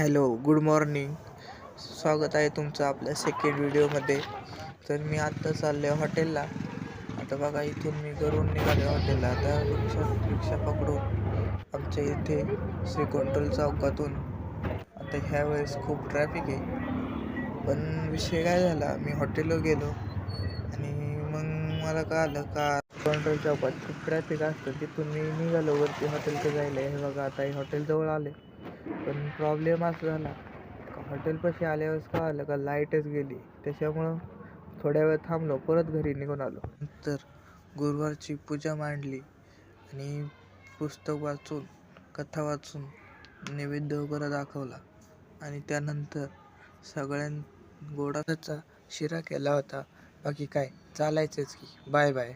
Hello good morning. स्वागत आहे तुमचं आपल्या सेकंड व्हिडिओमध्ये तर मी आत्ता चाललो आहे हॉटेलला. आता बघा इथून मी घरून निघालो हॉटेलला. आता रिक्षा रिक्षा पकडून आमच्या इथे श्रीकोंटल चौकातून. आता ह्या वेळेस खूप ट्रॅफिक आहे. पण विषय काय झाला मी हॉटेलला गेलो. आणि मग मला कळालं का कंट्रोल चौकात खूप ट्रॅफिक असतं. तिथून मी निघालो वरती हॉटेलचं जायला. हे बघा आता हे हॉटेलजवळ आले पण प्रॉब्लेम असा झाला. का हॉटेलपाशी आल्यावरच कळालं का लाईटच गेली. त्याच्यामुळं थोड्या वेळ थांबलो परत घरी निघून आलो. नंतर गुरुवारची पूजा मांडली आणि पुस्तक वाचून कथा वाचून नैवेद्य वगैरे दाखवला. आणि त्यानंतर सगळ्यां गोडाचा शिरा केला होता. बाकी काय चालायचंच की. Bye bye